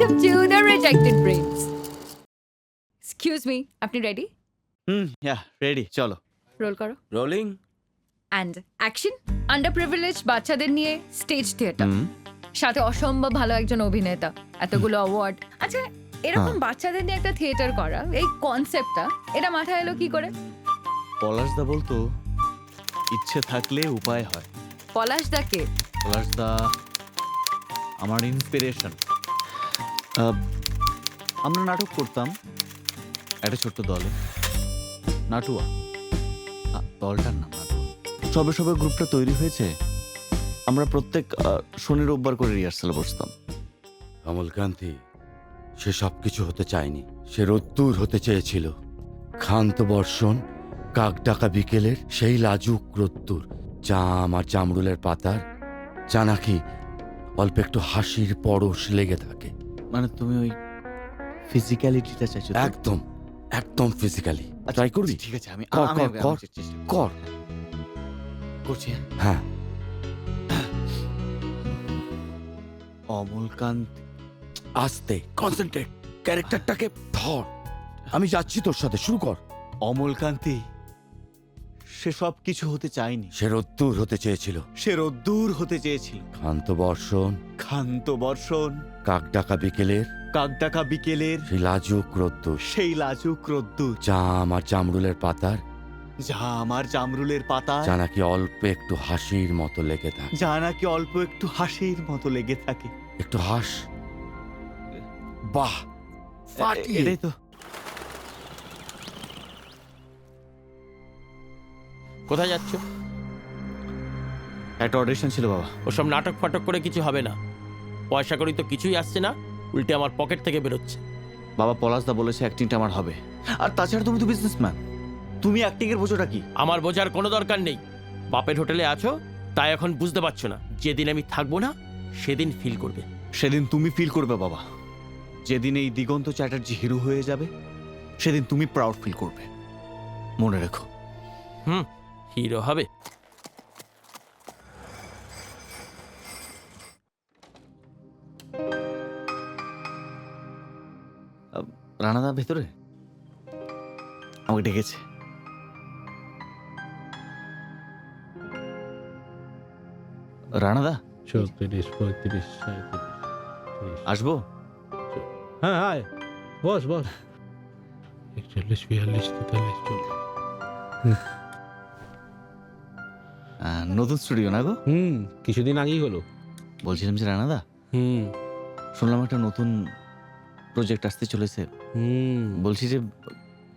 Welcome to the rejected brains excuse me আপনি ready hmm yeah ready চলো। Roll করো। Rolling and action under privilege বাচ্চাদের নিয়ে stage theatre হুম সাথে অসম্ভব ভালো একজন অভিনেতা। এতগুলো অ্যাওয়ার্ড আচ্ছা এরকম হ্যাঁ। বাচ্চাদের নিয়ে একটা থিয়েটার করা এই কনসেপ্টটা এটা মাথায় এলো কি করে? পলাশদা বলতো ইচ্ছে থাকলে উপায় হয়। পলাশ দাকে পলাশদা আমার ইন্সপিরেশন আমরা নাটক করতাম একটা ছোট্ট দলে। নাটুয়া। দলটার নাম নাটুয়া। সবে সবে গ্রুপটা তৈরি হয়েছে। আমরা প্রত্যেক শনি রোববার করে রিহার্সালে বসতাম। কমলকান্তি সে সব কিছু হতে চায়নি। সে রোদ্দুর হতে চেয়েছিল। ক্ষান্ত বর্ষণ, কাক ডাকা বিকেলের সেই লাজুক রোদ্দুর জাম আর জামরুলের পাতার যা নাকি অল্প একটু হাসির পরশ লেগে থাকে। মানে তুমি ওই ফিজিক্যালিটিটা চাইছো তো? একদম একদম ফিজিক্যালি আচ্ছা, ট্রাই করবি? ঠিক আছে আমি কর, আমি- কর, আমি কর। চেষ্টা কর। করছি হ্যাঁ। হ্যাঁ। অমলকান্ত আস্তে কনসেন্ট্রেট ক্যারেক্টারটাকে ধর। আমি যাচ্ছি তোর সাথে শুরু কর। অমলকান্তি সে সব কিছু হতে চায়নি। সে রোদ্দুর হতে চেয়েছিল। সে রোদ্দুর হতে চেয়েছিল। ক্ষান্ত বর্ষণ। ক্ষান্ত বর্ষণ। কাক ডাকা বিকেলের। কাকডাকা বিকেলের। সেই লাজুক রোদ্দুর। সেই লাজুক রোদ্দুর। জাম আর জামরুলের পাতার। যা আমার জামরুলের পাতা যা নাকি অল্প একটু হাসির মতো লেগে থাকে। যা নাকি অল্প একটু হাসির মতো লেগে থাকে। একটু হাস। বাহ! ফাটিয়ে। এটাই তো কোথায় যাচ্ছ? একটা অডিশন ছিল বাবা। ওসব নাটক ফাটক করে কিছু হবে না। পয়সা করি তো কিছুই আসছে না উল্টে আমার পকেট থেকে বেরোচ্ছে। বাবা পলাশদা বলেছে অ্যাক্টিংটা আমার হবে। আর তাছাড়া তুমি তো বিজনেসম্যান তুমি অ্যাক্টিং এর বোঝোটা কি? আমার বোঝার কোনো দরকার নেই। বাপের হোটেলে আছো তাই এখন বুঝতে পারছ না। যেদিন আমি থাকব না সেদিন ফিল করবে। সেদিন তুমি ফিল করবে বাবা। যেদিন এই দিগন্ত চ্যাটার্জি হিরো হয়ে যাবে সেদিন তুমি প্রাউড ফিল করবে। মনে রেখো। হুম। হিরো হবে। রানাদা ভেতরে? আমাকে ডেকেছে। রানাদা চৌত্রিশ পঁয়ত্রিশ সাঁত্রিশ আসব? হ্যাঁ হায় বস বস। একচল্লিশ বিয়াল্লিশ তেতাল্লিশ চল্লিশ। নতুন স্টুডিও না গো? হুম কিছুদিন আগেই হলো। বলছিলাম যে রানাদা হুম। শুনলাম একটা নতুন প্রজেক্ট আসতে চলেছে। হুম। বলছি যে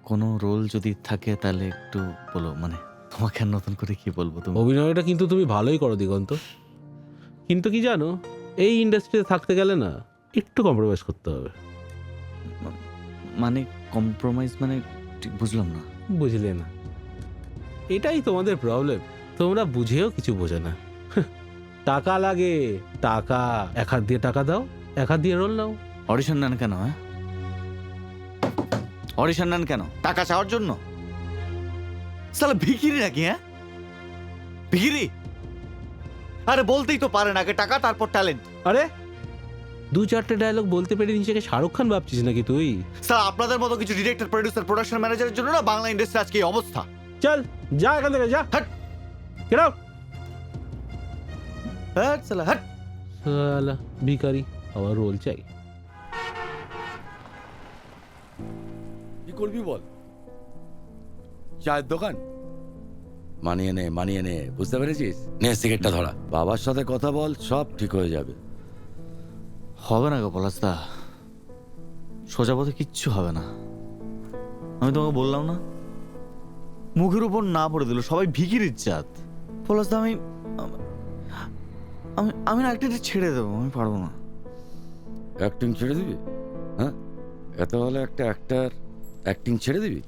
কোনো রোল যদি থাকে তাহলে একটু বলো মানে তোমাকে আর নতুন করে কি বলব তুমি? অভিনয়টা কিন্তু তুমি ভালোই করো দিগন্ত। কিন্তু কি জানো এই ইন্ডাস্ট্রিতে থাকতে গেলে না একটু কম্প্রোমাইজ করতে হবে। মানে কম্প্রোমাইজ মানে ঠিক বুঝলাম না। বুঝলে না। এটাই তোমাদের প্রবলেম তোমরা বুঝেও কিছু বোঝে না। টাকা লাগে টাকা। এক হাত দিয়ে টাকা দাও এক হাত দিয়ে রোল নাও। অডিশন নেন কেন হ্যাঁ? অডিশন নেন কেন? টাকা চাওয়ার জন্য? সালা ভিখিরি নাকি হ্যাঁ? ভিখিরি? আরে বলতেই তো পারেন আগে টাকা তারপর ট্যালেন্ট আরে দু চারটে ডায়লগ বলতে পেরে নিজেকে শাহরুখ খান ভাবছিস নাকি তুই? স্যার আপনাদের মতো কিছু ডিরেক্টর প্রডিউসার প্রোডাকশন ম্যানেজারের জন্য না বাংলা ইন্ডাস্ট্রি আজকে এই অবস্থা? চল যা এখান থেকে যা। হাট। Get out! হ্যাঁ সালা হাট সালা ভিখারি আবার রোল চাই কি করবি বল চায়ের দোকান মানিয়ে নে মানিয়ে নে বুঝতে পেরেছিস নে সিগারেটটা ধরা। বাবার সাথে কথা বল সব ঠিক হয়ে যাবে। হবে না গো পলাশদা। সোজা পথে কিচ্ছু হবে না। আমি তোমাকে বললাম না? মুখের উপর না পড়ে দিল সবাই ভিকিরির জাত পলাশদা আমি আমি আমি না একটা ছেড়ে দেবো, আমি পারব না। অ্যাক্টিং ছেড়ে দিবি? হ্যাঁ? এত ভালো একটা অ্যাক্টার অ্যাক্টিং ছেড়ে দিবি?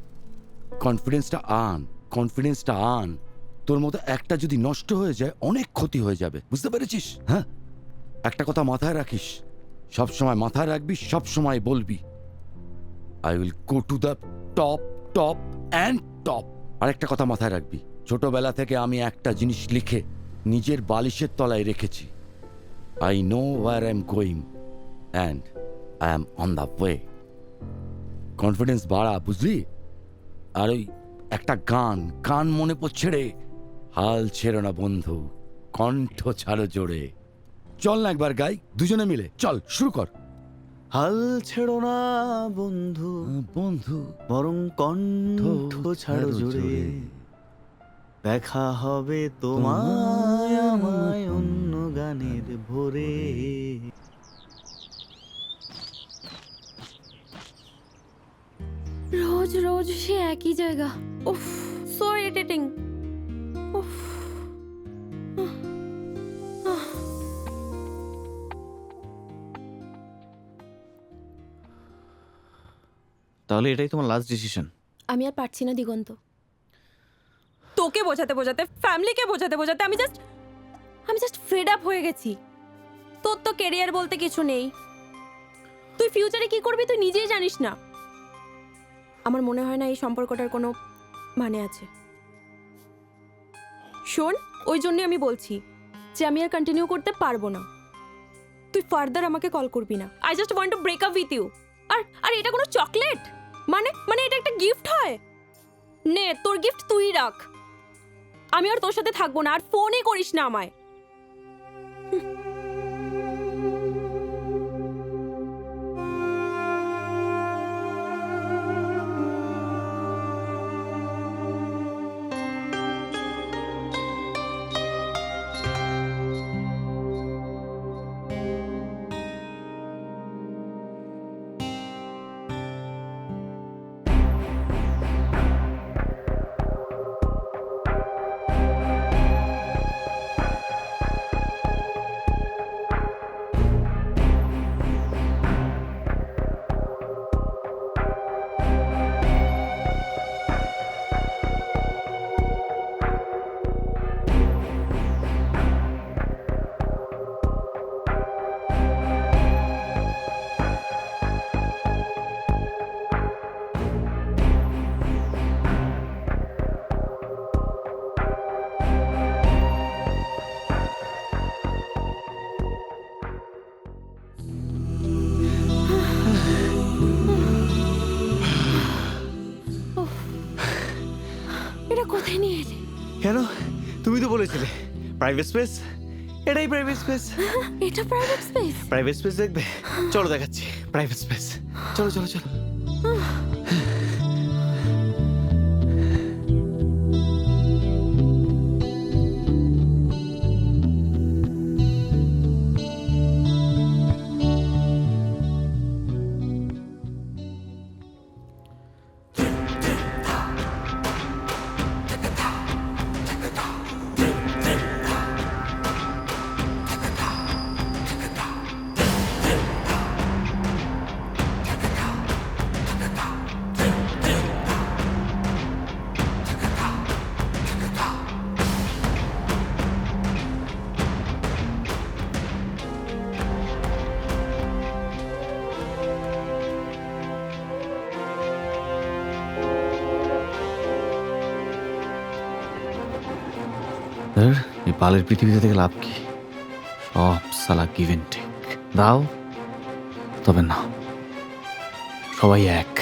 কনফিডেন্সটা আন কনফিডেন্সটা আন। তোর মতো একটা যদি নষ্ট হয়ে যায়, অনেক ক্ষতি হয়ে যাবে। বুঝতে পেরেছিস? হ্যাঁ? একটা কথা মাথায় রাখিস সব সময় মাথায় রাখবি সব সময় বলবি। I will go to the top top and top আরেকটা কথা মাথায় রাখবি। ছোটবেলা থেকে আমি একটা জিনিস লিখে নিজের বালিশের তলায় রেখেছি। I know where I'm going and I'm on the way confidence বাড়া বুঝলি? আর ওই একটা গান গান মনে পড়ছে রে। হাল ছেড়ো না বন্ধু কণ্ঠ ছাড়ো জোরে। চল না একবার গাই দুজনে মিলে চল শুরু কর। হাল ছেড়ো না বন্ধু বন্ধু বরং কণ্ঠ ছাড়ো জোরে। দেখা হবে তোমায় আমায় অন্য গানের ভোরে। রোজ রোজ সে একই জায়গা। উফ সো ইরিটেটিং উফ তাহলে এটাই তোমার লাস্ট ডিসিশন আমি আর পারছি না দিগন্ত। তোকে বোঝাতে বোঝাতে ফ্যামিলিকে বোঝাতে বোঝাতে আমি জাস্ট আমি জাস্ট ফেড আপ হয়ে গেছি। তোর তো কেরিয়ার বলতে কিছু নেই। তুই ফিউচারে কি করবি তুই নিজেই জানিস না। আমার মনে হয় না এই সম্পর্কটার কোনো মানে আছে। শোন, ওই জন্য আমি বলছি যে আমি আর কন্টিনিউ করতে পারব না। তুই ফার্দার আমাকে কল করবি না। I just want to break up with you আর আর এটা কোনো চকলেট মানে মানে এটা একটা গিফট হয়? নে, তোর গিফট তুই রাখ। আমি আর তোর সাথে থাকব না আর ফোনই করিস না আমায়। বলেছিলে প্রাইভেট স্পেস এটাই প্রাইভেট স্পেস এটা প্রাইভেট স্পেস প্রাইভেট স্পেস দেখবে। চলো দেখাচ্ছি। প্রাইভেট স্পেস চলো চলো চলো। পালের পৃথিবীতে থেকে লাভ কি? সব সালা গিভেন টেক দাও, তবে না সবাই এক।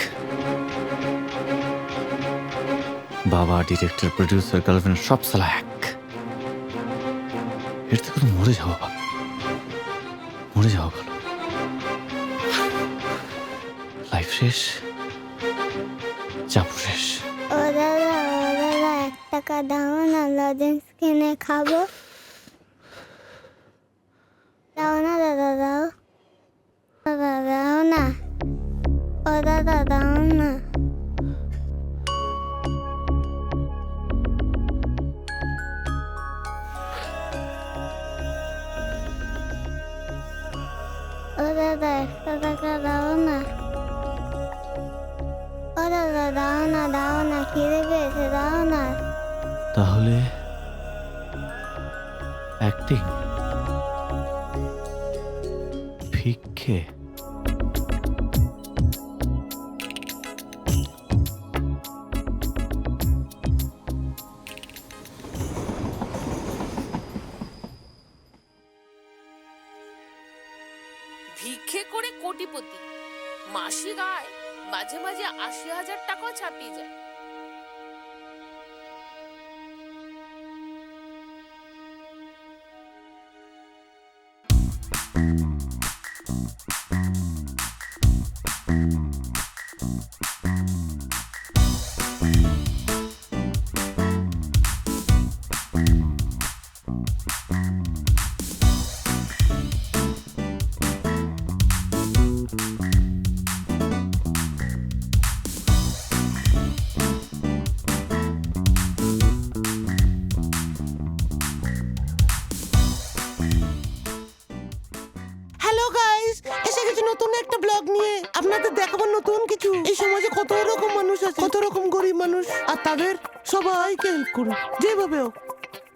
বাবা ডিরেক্টর প্রডিউসার গার্লফ্রেন্ড সব সালা এক। এর থেকে তো মরে যাওয়া ভালো। মরে যাওয়া ভালো। লাইফ শেষ চাপ শেষ। টাকা দাও না লজেন্স কিনে খাব। দাও না দাদা, দাও। দাদা, দাও না। ও দাদা, দাও না। দাও না। ও দাদা, দাও না দাও না, খিদে পেয়েছে, দাও না। তাহলে অ্যাক্টিং ভিক্ষে? হ্যালো করুন যেভাবে হোক,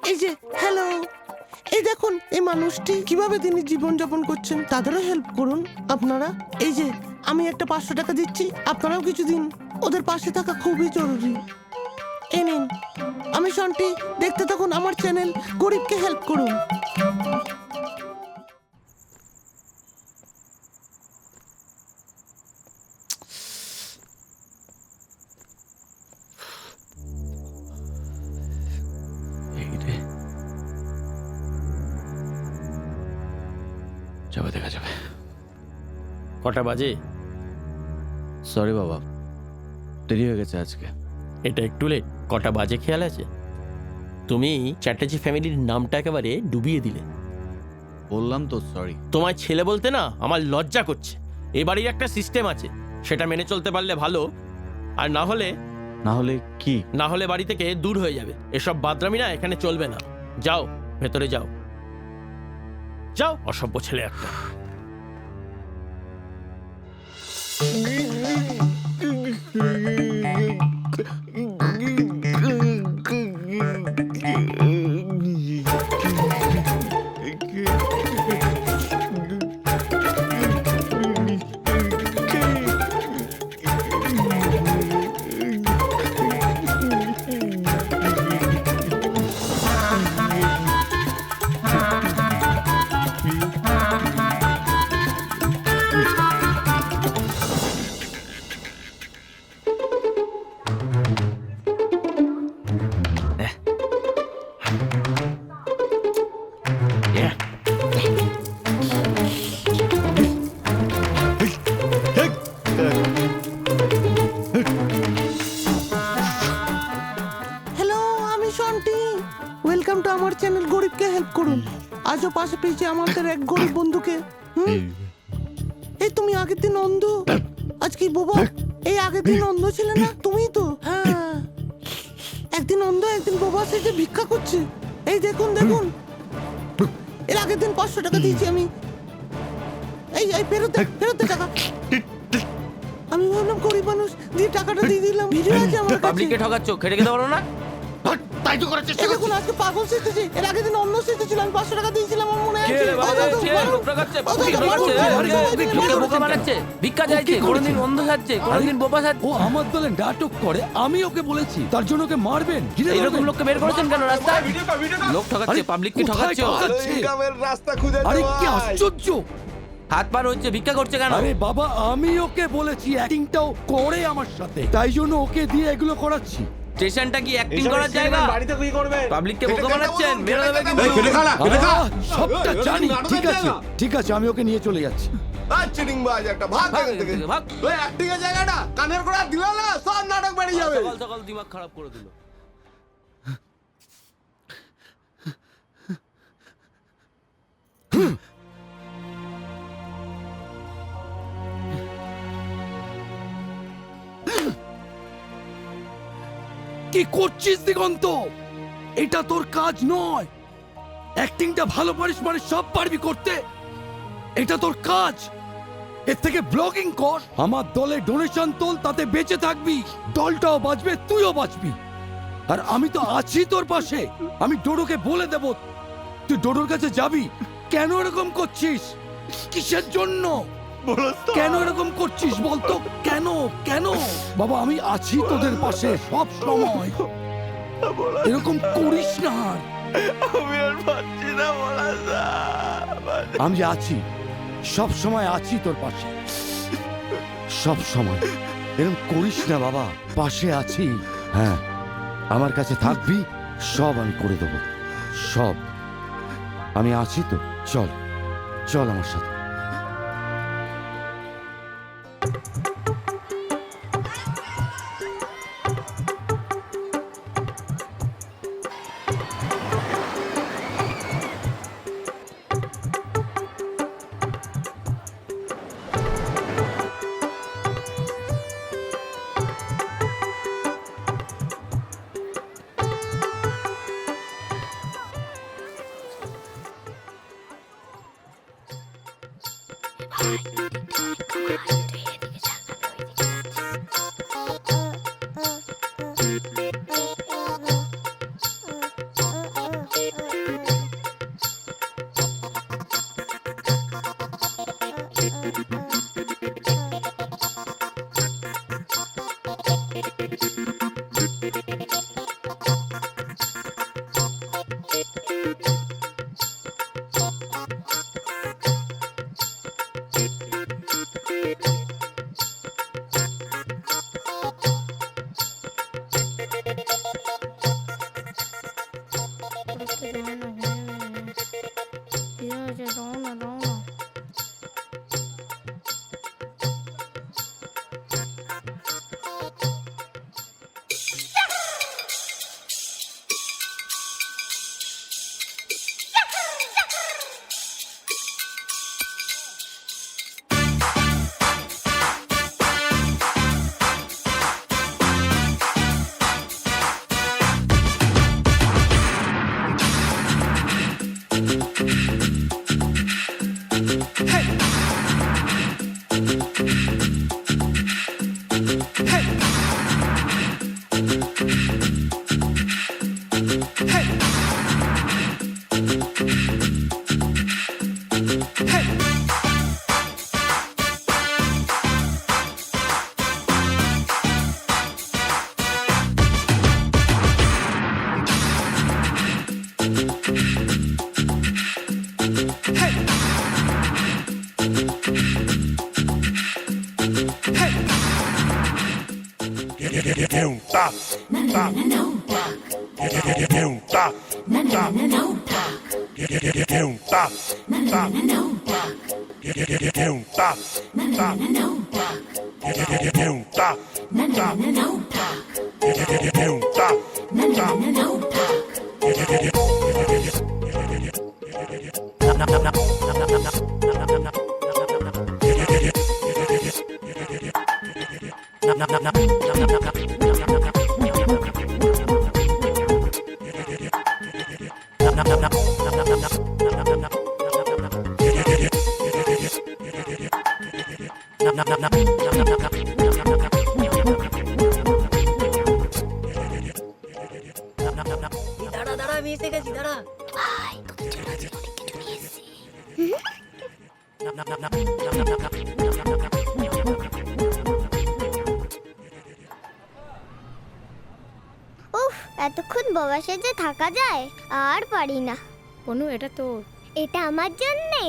এই যে হ্যালো এই দেখুন, এই মানুষটি কীভাবে তিনি জীবন যাপন করছেন, তাদেরও হেল্প করুন। আপনারা, এই যে, আমি একটা পাঁচশো টাকা দিচ্ছি, আপনারাও কিছু দিন ওদের পাশে থাকা খুবই জরুরি। এ নিন, আমি শান্তি, দেখতে থাকুন আমার চ্যানেল গরিবকে হেল্প করুন। কটা বাজে? সরি বাবা দেরি হয়ে গেছে আজকে। এটা একটু লেট কটা বাজে খেয়াল আছে? তুমি চ্যাটার্জি ফ্যামিলির নামটা একেবারে ডুবিয়ে দিলে। বললাম তো সরি তোমার ছেলে বলতে না আমার লজ্জা করছে। এ বাড়ির একটা সিস্টেম আছে সেটা মেনে চলতে পারলে ভালো। আর না হলে না হলে কি? না হলে বাড়ি থেকে দূর হয়ে যাবে। এসব বাদরামি না এখানে চলবে না। যাও ভেতরে যাও। যাও অসভ্য ছেলে একটা। হ্যালো পেয়েছি আমাদের এক গরিব বন্ধুকে হুম? এই তুমি আগের দিন অন্ধ? আজ কি বোবা? এই আগের দিন অন্ধ ছিলে না? তুমি তো? হ্যাঁ। একদিন অন্ধ একদিন বোবা সেজে ভিক্ষা করছে। এই দেখুন দেখুন। এর আগের দিন পাঁচশো টাকা দিয়েছি আমি। এই এই ফেরত দে, ফেরত দে টাকা। আমি ভাবলাম গরিব মানুষ দিয়ে টাকাটা দিয়ে দিলাম। ভিডিও আছে আমার কাছে। ঠকাচ্ছ খেটে খেতে পারো না? তাই তো করার চেষ্টা এই দেখুন আজকে পাগল সেজেছে ভিক্ষা চাইছে কোনোদিন অন্ধ সাজছে কোনোদিন বোবা সাজছে ও আমার দলে নাটক করে আমি ওকে বলেছি তার জন্য ওকে মারবেন ঘিরে লোককে বের করেছেন কেন রাস্তায়? লোক ঠকাচ্ছে পাবলিককে ঠকাচ্ছে? রাস্তা খুঁজে আরে কি আশ্চর্য! হাত পার হচ্ছে ভিক্ষা করছে কেন? আরে বাবা আমি ওকে বলেছি অ্যাক্টিংটাও করে আমার সাথে। তাই জন্য ওকে দিয়ে এগুলো করাচ্ছি। স্টেশনটা কি অ্যাক্টিং করার জায়গা? বাড়িতে কি করবে। পাবলিককে বোকা বানাচ্ছেন? মেরে দেবে কিন্তু আহ, সবটা ওই, ওই, জানি। ঠিক আছে ঠিক আছে আমি ওকে নিয়ে চলে যাচ্ছি। চিটিং বাজ একটা ভাগ এখান থেকে। ভাগ। ওই অ্যাক্টিং এর জায়গাটা কানের করা দিল না সব নাটক বেরিয়ে যাবে। সকাল সকাল দিমাগ খারাপ করে দিল। কি করছিস দিগন্ত? এটা তোর কাজ নয়। অ্যাক্টিংটা ভালো পারিস মানে সব পারবি করতে। এটা তোর কাজ। এর থেকে ব্লগিং কর। আমার দলে ডোনেশন তোল, তাতে বেঁচে থাকবি। দলটাও বাঁচবে, তুইও বাঁচবি। আর আমি তো আছি তোর পাশে। আমি ডোডোকে বলে দেব, তুই ডোডোর কাছে যাবি? কেন এরকম করছিস? কিসের জন্য? কেন এরকম করছিস বলতো? কেন? কেন? বাবা আমি আছি তোদের পাশে সব সময়। এরকম করিস না। আমি আর পাচ্ছি না আমি আছি সব সময় আছি তোর পাশে। সব সময়। এরকম করিস না বাবা পাশে আছি। হ্যাঁ আমার কাছে থাকবি সব আমি করে দেবো। সব। আমি আছি তো চল চল আমার সাথে। talk. Don't talk. Don't talk. Don't talk. Don't talk. Don't talk. Don't talk. Don't talk. Don't talk. Don't talk. Don't talk. Don't talk. Nap nap nap nap nap nap দাঁড়া দাঁড়া আমি এসে গেছি দাঁড়া। উফ এতক্ষণ বাবার সাথে থাকা যায় আর পারি না। অনু এটা তোর। এটা আমার জন্যে।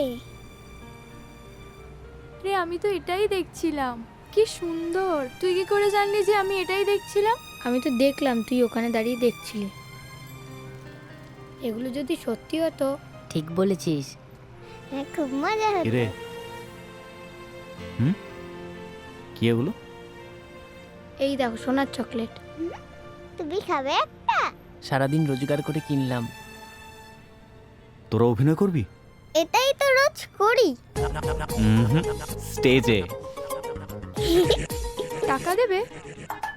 আমি তো এটাই দেখছিলাম। কি সুন্দর। তুই কি করে জানলি যে আমি এটাই দেখছিলাম? আমি তো দেখলাম তুই ওখানে দাঁড়িয়ে দেখছিলি। এগুলো যদি সত্যি হতো। ঠিক বলেছিস। হ্যাঁ, খুব মজা হতো। কিরে? হুম? কি এগুলো? এই দেখো সোনার চকলেট। তুমি খাবে সারাদিন রোজগার করে কিনলাম। তোরা অভিনয় করবি? এটাই তো রোজ করি। স্টেজে। টাকা দেবে?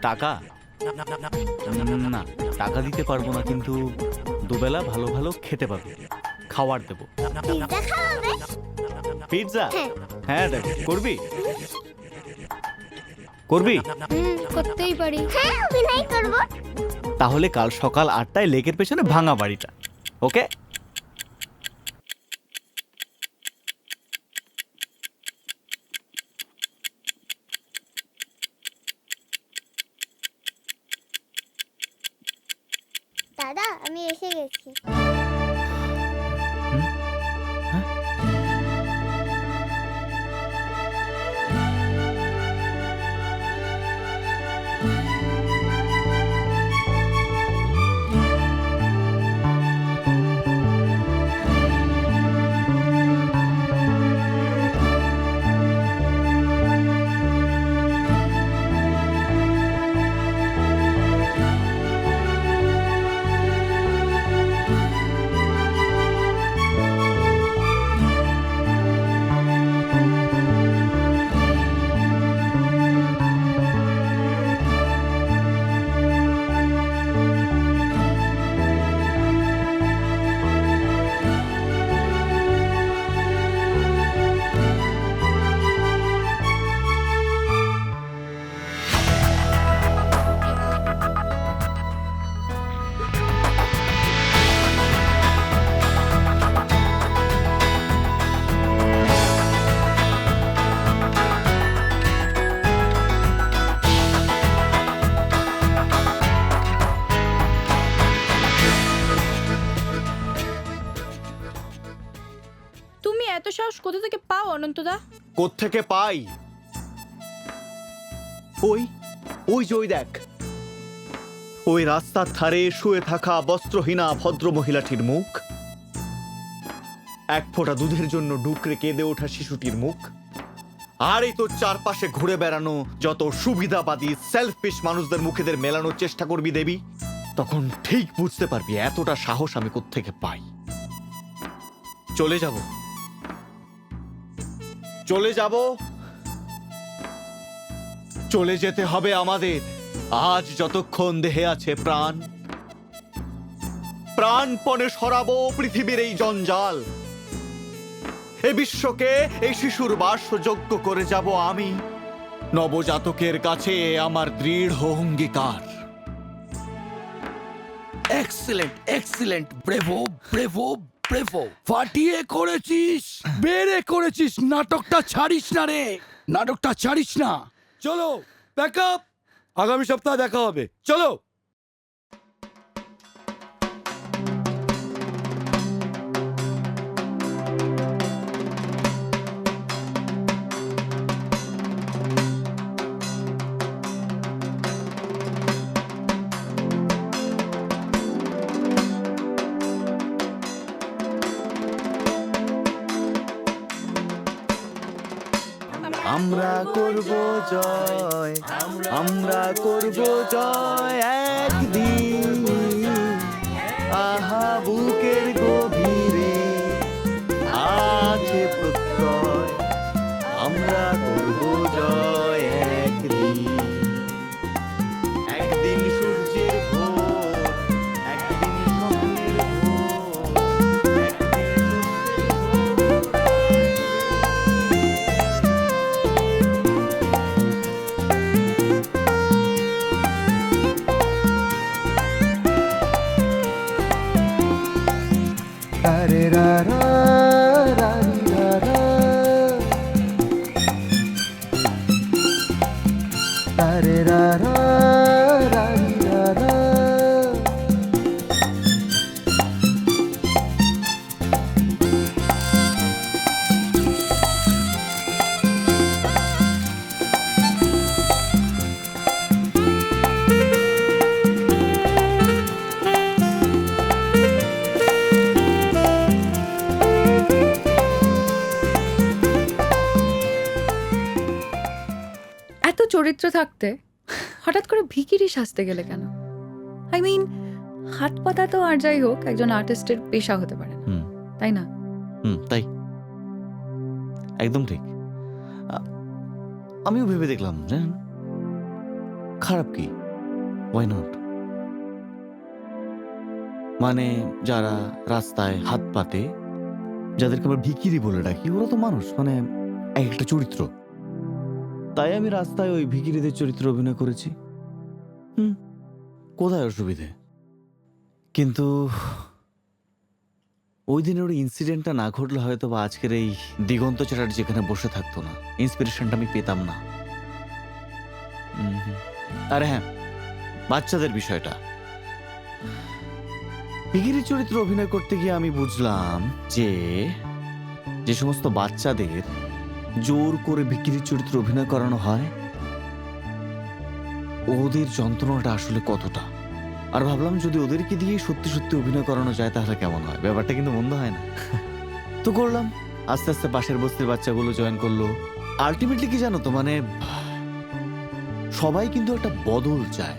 টাকা? না টাকা দিতে পারব না কিন্তু দুবেলা ভালো ভালো খেতে পারব। খাওয়ার দেবো। পিৎজা খাওয়াবে পিৎজা? হ্যাঁ। হ্যাঁ দেখ করবি? করবি? করতেই পারি। হ্যাঁ অভিনয় করব। তাহলে কাল সকাল আটটায় লেকের পেছনে ভাঙা বাড়িটা ওকে? দাদা আমি এসে গেছি। কোত্থেকে পাই? ওই ওই যে ওই দেখ। ওই রাস্তার ধারে শুয়ে থাকা বস্ত্রহীনা ভদ্র মহিলাটির মুখ। এক ফোঁটা দুধের জন্য ডুকরে কেঁদে ওঠা শিশুটির মুখ। আর এই তোর চারপাশে ঘুরে বেড়ানো যত সুবিধাবাদী সেলফিশ মানুষদের মুখেদের মেলানোর চেষ্টা করবি দেবী, তখন ঠিক বুঝতে পারবি এতটা সাহস আমি কোত্থেকে পাই। চলে যাব। চলে যাব। চলে যেতে হবে আমাদের। আজ যতক্ষণ দেহে আছে প্রাণ, প্রাণপণে সরাবো পৃথিবীর এই জঞ্জাল। এ বিশ্বকে এই শিশুর বাসযোগ্য করে যাব আমি। নবজাতকের কাছে আমার দৃঢ় অঙ্গীকার। Excellent excellent bravo bravo bravo ফাটিয়ে করেছিস, বেড়ে করেছিস, নাটকটা ছাড়িস না রে। নাটকটা ছাড়িস না। চলো ব্যাক আপ আগামী সপ্তাহে দেখা হবে। চলো। জয়। আমরা করব জয়। চরিত্র থাকতে হঠাৎ করে ভিকিরি সাজতে গেলে কেন? আই মিন হাত পাতা তো আর যাই হোক একজন আর্টিস্টের পেশা হতে পারে না। হুম। তাই না? হুম তাই। একদম ঠিক। আ- আমিও ভেবে দেখলাম জানেন? খারাপ কি? ওয়াই নট মানে যারা রাস্তায় হাত পাতে যাদেরকে আমরা ভিকিরি বলে ডাকি ওরা তো মানুষ মানে এক একটা চরিত্র। তাই আমি রাস্তায় ওই ভিকিরিদের চরিত্র অভিনয় করেছি। হুম, কোথায় অসুবিধে? কিন্তু ওই দিনের ওই ইনসিডেন্টটা না ঘটলে হয়তো বা আজকের এই দিগন্ত চ্যাটার্জি যেখানে বসে থাকতো না ইন্সপিরেশনটা আমি পেতাম না। আরে হ্যাঁ বাচ্চাদের বিষয়টা। পিগিরি চরিত্র অভিনয় করতে গিয়ে আমি বুঝলাম যে যে সমস্ত বাচ্চাদের জোর করে বিক্রির চরিত্র অভিনয় করানো হয়? ওদের যন্ত্রণাটা আসলে কতটা? আর ভাবলাম যদি ওদেরকে দিয়ে সত্যি সত্যি অভিনয় করানো যায়, তাহলে কেমন হয়? ব্যাপারটা কিন্তু মন্দ হয় না। তো করলাম। আস্তে আস্তে পাশের বস্তির বাচ্চাগুলো জয়েন করল। আলটিমেটলি কি জানো তো মানে সবাই কিন্তু একটা বদল চায়।